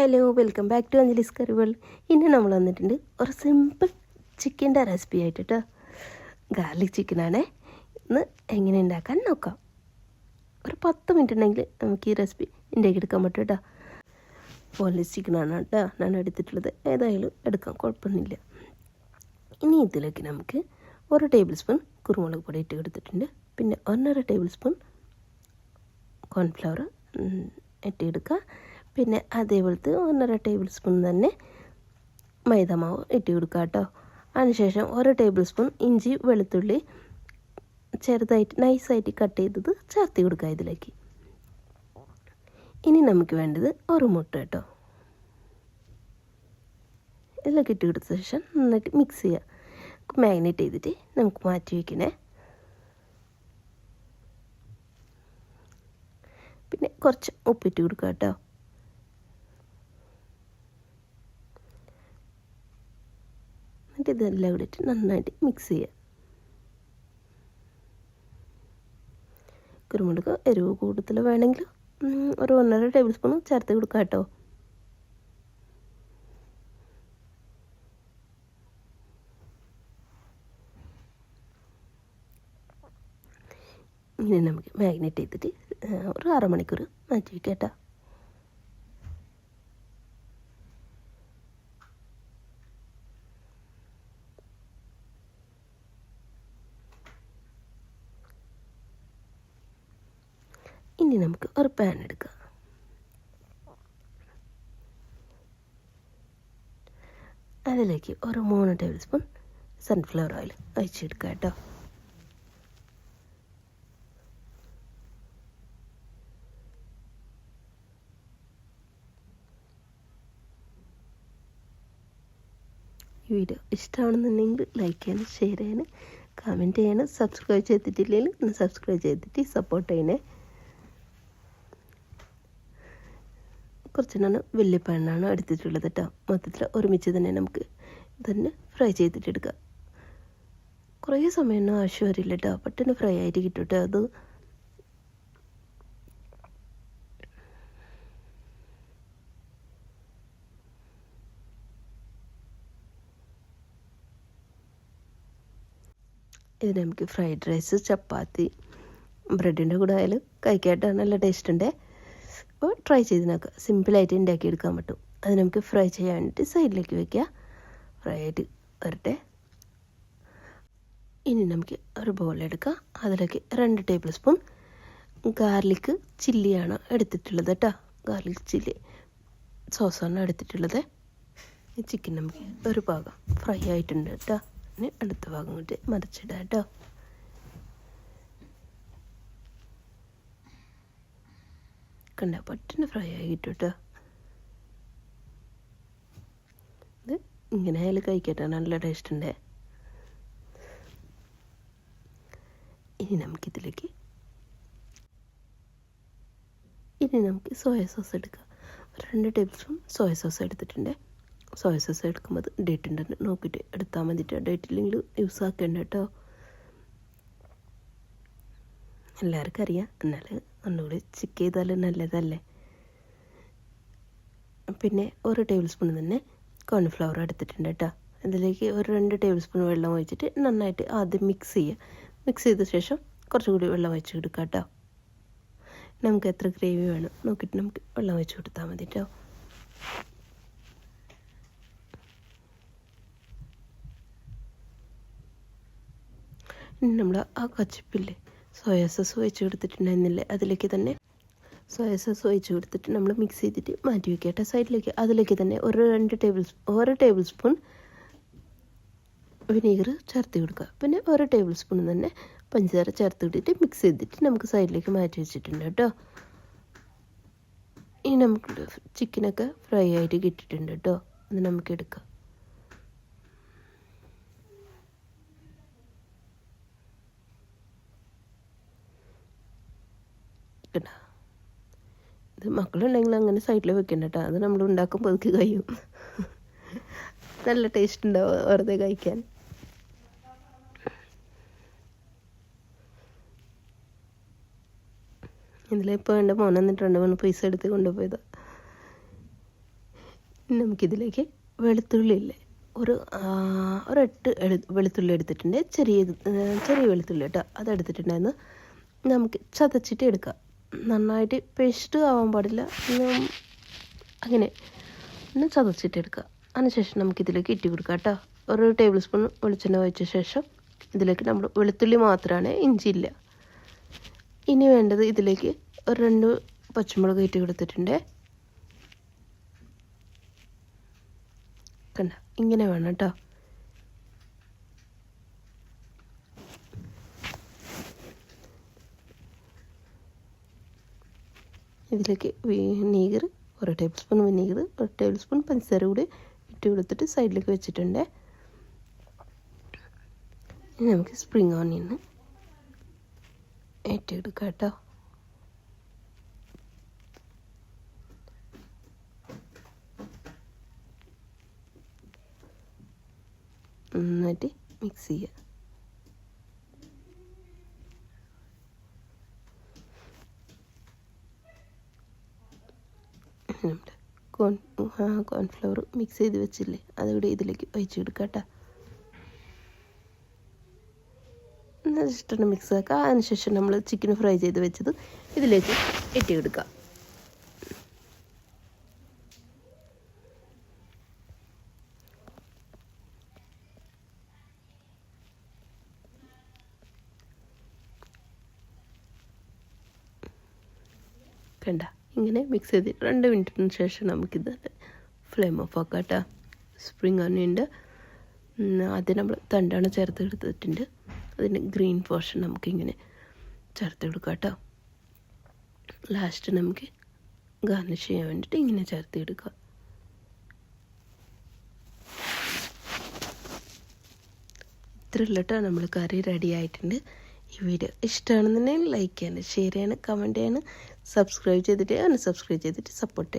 Hello welcome back to Anjali's curry world ഇന്ന് നമ്മൾ വന്നിട്ടുണ്ട് ഒരു സിമ്പിൾ ചിക്കന്റെ റെസിപ്പി ആയിട്ട് കേട്ടോ ഗാർലിക് ചിക്കനാണേ ഇന്ന് എങ്ങനെ ഉണ്ടാക്കാൻ നോക്കാം. ഒരു പത്ത് മിനിറ്റ് ഉണ്ടെങ്കിൽ നമുക്ക് ഈ റെസിപ്പി ഉണ്ടാക്കിയെടുക്കാൻ പറ്റും കേട്ടോ. ബോൺലെസ് ചിക്കനാണ് കേട്ടോ ഞാൻ എടുത്തിട്ടുള്ളത്. ഏതായാലും എടുക്കാം കുഴപ്പമൊന്നുമില്ല. ഇനി ഇതിലേക്ക് നമുക്ക് ഒരു ടേബിൾ സ്പൂൺ കുരുമുളക് പൊടി ഇട്ട് കൊടുത്തിട്ടുണ്ട്. പിന്നെ ഒന്നര ടേബിൾ സ്പൂൺ കോൺഫ്ലവർ ഇട്ടെടുക്കുക പിന്നെ അതേപോലത്തെ ഒന്നര ടേബിൾ സ്പൂൺ തന്നെ മൈദമാവ് ഇട്ട് കൊടുക്കുക കേട്ടോ അതിനുശേഷം ഒരു ടേബിൾ സ്പൂൺ ഇഞ്ചി വെളുത്തുള്ളി ചെറുതായിട്ട് നൈസായിട്ട് കട്ട് ചെയ്തത് ചേർത്ത് കൊടുക്കുക ഇതിലേക്ക്. ഇനി നമുക്ക് വേണ്ടത് ഒരു മുട്ട കേട്ടോ ഇതിലൊക്കെ ഇട്ട് കൊടുത്ത ശേഷം നന്നായിട്ട് മിക്സ് ചെയ്യുക മാഗ്നേറ്റ് ചെയ്തിട്ട് നമുക്ക് മാറ്റി വയ്ക്കണേ പിന്നെ കുറച്ച് ഉപ്പിട്ട് കൊടുക്കുക കേട്ടോ എന്നിട്ട് ഇതെല്ലാം കൂടി ഇട്ട് നന്നായിട്ട് മിക്സ് ചെയ്യുക കുരുമുളക് എരിവ് കൂടുതൽ വേണമെങ്കിൽ ഒരു ഒന്നര ടേബിൾ സ്പൂൺ ചേർത്ത് കൊടുക്കുക കേട്ടോ. ഇങ്ങനെ നമുക്ക് മാഗ്നേറ്റ് ചെയ്തിട്ട് ഒരു അരമണിക്കൂർ മാറ്റി വയ്ക്കാം കേട്ടോ. ഇനി നമുക്ക് ഒരു പാൻ എടുക്കാം. അതിലേക്ക് ഒരു മൂന്ന് ടേബിൾ സ്പൂൺ സൺഫ്ലവർ ഓയിൽ ഒഴിച്ചെടുക്കുക കേട്ടോ. ഈ വീഡിയോ ഇഷ്ടമാണെന്നുണ്ടെങ്കിൽ ലൈക്ക് ചെയ്യാനും ഷെയർ ചെയ്യാനും കമന്റ് ചെയ്യാനും സബ്സ്ക്രൈബ് ചെയ്തിട്ടില്ലെങ്കിൽ ഒന്ന് സബ്സ്ക്രൈബ് ചെയ്തിട്ട് സപ്പോർട്ട് ചെയ്യണേ. കുറച്ച് നാണ് വലിയ പാനാണ് എടുത്തിട്ടുള്ളത് കേട്ടോ മൊത്തത്തിൽ ഒരുമിച്ച് തന്നെ നമുക്ക് ഇതന്നെ ഫ്രൈ ചെയ്തിട്ടെടുക്കാം കുറേ സമയമൊന്നും ആവശ്യം വരില്ല കേട്ടോ പെട്ടെന്ന് ഫ്രൈ ആയിട്ട് കിട്ടും കേട്ടോ അത്. ഇത് നമുക്ക് ഫ്രൈഡ് റൈസ് ചപ്പാത്തി ബ്രെഡിന്റെ കൂടെ ആയാലും കഴിക്കാട്ടാണ് നല്ല ടേസ്റ്റ് അപ്പോൾ ട്രൈ ചെയ്ത് നോക്കുക സിമ്പിളായിട്ട് ഉണ്ടാക്കിയെടുക്കാൻ പറ്റും. അത് നമുക്ക് ഫ്രൈ ചെയ്യാൻ വേണ്ടിയിട്ട് സൈഡിലേക്ക് വെക്കുക. ഫ്രൈ ആയിട്ട് വരട്ടെ. ഇനി നമുക്ക് ഒരു ബോൾ എടുക്കുക അതിലേക്ക് രണ്ട് ടേബിൾ സ്പൂൺ ഗാർലിക് ചില്ലിയാണ് എടുത്തിട്ടുള്ളത് കേട്ടോ ഗാർലിക് ചില്ലി സോസാണ് എടുത്തിട്ടുള്ളത്. ഈ ചിക്കൻ നമുക്ക് ഒരു ഭാഗം ഫ്രൈ ആയിട്ടുണ്ട് കേട്ടോ ഇനി അടുത്ത ഭാഗം കൂട്ടി മറിച്ചിടാം കേട്ടോ കണ്ട പെട്ടെന്ന് ഫ്രൈ ആയിട്ട് കേട്ടോ ഇത് ഇങ്ങനെ ആയാലും കഴിക്കട്ടെ നല്ല ടേസ്റ്റ് ഉണ്ട്. ഇനി നമുക്കിതിലേക്ക് ഇനി നമുക്ക് സോയ സോസ് എടുക്കാം. രണ്ട് ടേബിൾ സ്പൂൺ സോയ സോസ് എടുത്തിട്ടുണ്ട്. സോയ സോസ് എടുക്കുമ്പോൾ ഡേറ്റ് ഉണ്ടെന്ന് നോക്കിയിട്ട് എടുത്താൽ മതിട്ടോ. ഡേറ്റ് ഇല്ലെങ്കിൽ യൂസ് ആക്കേണ്ട കേട്ടോ. എല്ലാവർക്കും അറിയാം. എന്നാൽ ഒന്നുകൂടി ചെക്ക് ചെയ്താൽ നല്ലതല്ലേ? പിന്നെ ഒരു ടേബിൾ സ്പൂൺ തന്നെ കോൺഫ്ലവർ എടുത്തിട്ടുണ്ട് കേട്ടോ. അതിലേക്ക് ഒരു രണ്ട് ടേബിൾ സ്പൂൺ വെള്ളം ഒഴിച്ചിട്ട് നന്നായിട്ട് ആദ്യം മിക്സ് ചെയ്യുക മിക്സ് ചെയ്ത ശേഷം കുറച്ചുകൂടി വെള്ളം ഒഴിച്ച് കൊടുക്കാം കേട്ടോ. നമുക്ക് എത്ര ഗ്രേവി വേണം നോക്കിയിട്ട് നമുക്ക് വെള്ളം ഒഴിച്ച് കൊടുത്താൽ മതി കേട്ടോ. നമ്മൾ ആ കച്ചിപ്പില്ലേ? സോയ സോസ് ഒഴിച്ച് കൊടുത്തിട്ടുണ്ടായിരുന്നില്ലേ? അതിലേക്ക് തന്നെ സോയ സോസ് ഒഴിച്ച് കൊടുത്തിട്ട് നമ്മൾ മിക്സ് ചെയ്തിട്ട് മാറ്റി വയ്ക്കുക കേട്ടോ. സൈഡിലേക്ക് അതിലേക്ക് തന്നെ ഒരു രണ്ട് ടേബിൾ ഒരു ടേബിൾ സ്പൂൺ വിനീഗർ ചേർത്ത് കൊടുക്കുക. പിന്നെ ഒരു ടേബിൾ സ്പൂൺ തന്നെ പഞ്ചസാര ചേർത്ത് ഇട്ടിട്ട് മിക്സ് ചെയ്തിട്ട് നമുക്ക് സൈഡിലേക്ക് മാറ്റി വെച്ചിട്ടുണ്ട് കേട്ടോ. ഇനി നമുക്ക് ചിക്കനൊക്കെ ഫ്രൈ ആയിട്ട് കിട്ടിയിട്ടുണ്ട് കേട്ടോ. അത് നമുക്ക് എടുക്കാം. കേട്ടോ ഇത് മക്കളുണ്ടെങ്കിൽ അങ്ങനെ സൈഡിൽ വെക്കണ്ട കേട്ടോ അത് നമ്മൾ ഉണ്ടാക്കുമ്പോൾ അതൊക്കെ കഴിയും. നല്ല ടേസ്റ്റ് ഉണ്ടാവും വെറുതെ കഴിക്കാൻ. ഇതിലിപ്പോൾ എന്റെ മോൻ എന്നിട്ട് രണ്ട് പൈസ എടുത്ത് കൊണ്ടുപോയത്. നമുക്കിതിലേക്ക് വെളുത്തുള്ളി ഇല്ലേ? ഒരു ഒരെട്ട് എടു വെളുത്തുള്ളി എടുത്തിട്ടുണ്ട്. ചെറിയ ചെറിയ വെളുത്തുള്ളി കേട്ടോ അതെടുത്തിട്ടുണ്ടായിരുന്നു നമുക്ക് ചതച്ചിട്ട് എടുക്കാം. നന്നായിട്ട് പേസ്റ്റ് ആവാൻ പാടില്ല. അങ്ങനെ ഒന്ന് ചതച്ചിട്ട് എടുക്കുക. അതിനുശേഷം നമുക്കിതിലേക്ക് ഇറ്റി കൊടുക്കാം കേട്ടോ. ഒരു ടേബിൾ സ്പൂൺ വെളിച്ചെണ്ണ വെച്ച ശേഷം ഇതിലേക്ക് നമ്മൾ വെളുത്തുള്ളി മാത്രമാണ് ഇഞ്ചിയില്ല ഇനി വേണ്ടത് ഇതിലേക്ക് ഒരു രണ്ട് പച്ചമുളക് ഇറ്റി കൊടുത്തിട്ടുണ്ട്. കണ്ട? ഇങ്ങനെ വേണം കേട്ടോ. ഇതിലേക്ക് വിനീഗർ ഒരു ടേബിൾ സ്പൂൺ വിനീഗർ ഒരു ടേബിൾ സ്പൂൺ പഞ്ചസാര കൂടി ഇട്ട് കൊടുത്തിട്ട് സൈഡിലേക്ക് വെച്ചിട്ടുണ്ട്. ഇനി നമുക്ക് സ്പ്രിങ് ഓണിയൻ ഏറ്റെടുക്കാം കേട്ടോ. നന്നായിട്ട് മിക്സ് ചെയ്യുക. നമ്മുടെ കോൺ കോൺഫ്ലവർ മിക്സ് ചെയ്ത് വെച്ചില്ലേ? അതുകൂടി ഇതിലേക്ക് ഒഴിച്ചു കൊടുക്കാം കേട്ടോ. ജസ്റ്റ് ഒന്ന് മിക്സ് ആക്കുക അതിനുശേഷം നമ്മൾ ചിക്കൻ ഫ്രൈ ചെയ്ത് വെച്ചത് ഇതിലേക്ക് ഇട്ടി കൊടുക്കാം. കണ്ട? ഇങ്ങനെ മിക്സ് ചെയ്തിട്ട് രണ്ട് മിനിറ്റിന് ശേഷം നമുക്കിത് ഫ്ലെയിം ഓഫ് ആക്കാം കേട്ടോ സ്പ്രിങ് ഓണിയുണ്ട് ആദ്യം നമ്മൾ തണ്ടാണ് ചേർത്ത് എടുത്തിട്ടുണ്ട് അതിന്റെ ഗ്രീൻ പോർഷൻ നമുക്കിങ്ങനെ ചേർത്ത് കൊടുക്കാം കേട്ടോ ലാസ്റ്റ് നമുക്ക് ഗാർണിഷ് ചെയ്യാൻ വേണ്ടിയിട്ട് ഇങ്ങനെ ചേർത്ത് എടുക്കുക ഇത്ര നമ്മൾ കറി റെഡി ആയിട്ടുണ്ട്. ഈ വീഡിയോ ഇഷ്ടമാണെന്നുണ്ടെങ്കിൽ ലൈക്ക് ചെയ്യാനും ഷെയർ ചെയ്യാനും കമന്റ് ചെയ്യാനും സബ്സ്ക്രൈബ് ചെയ്തിട്ട് അൺസബ്സ്ക്രൈബ് ചെയ്തിട്ട് സപ്പോർട്ട് ചെയ്യാൻ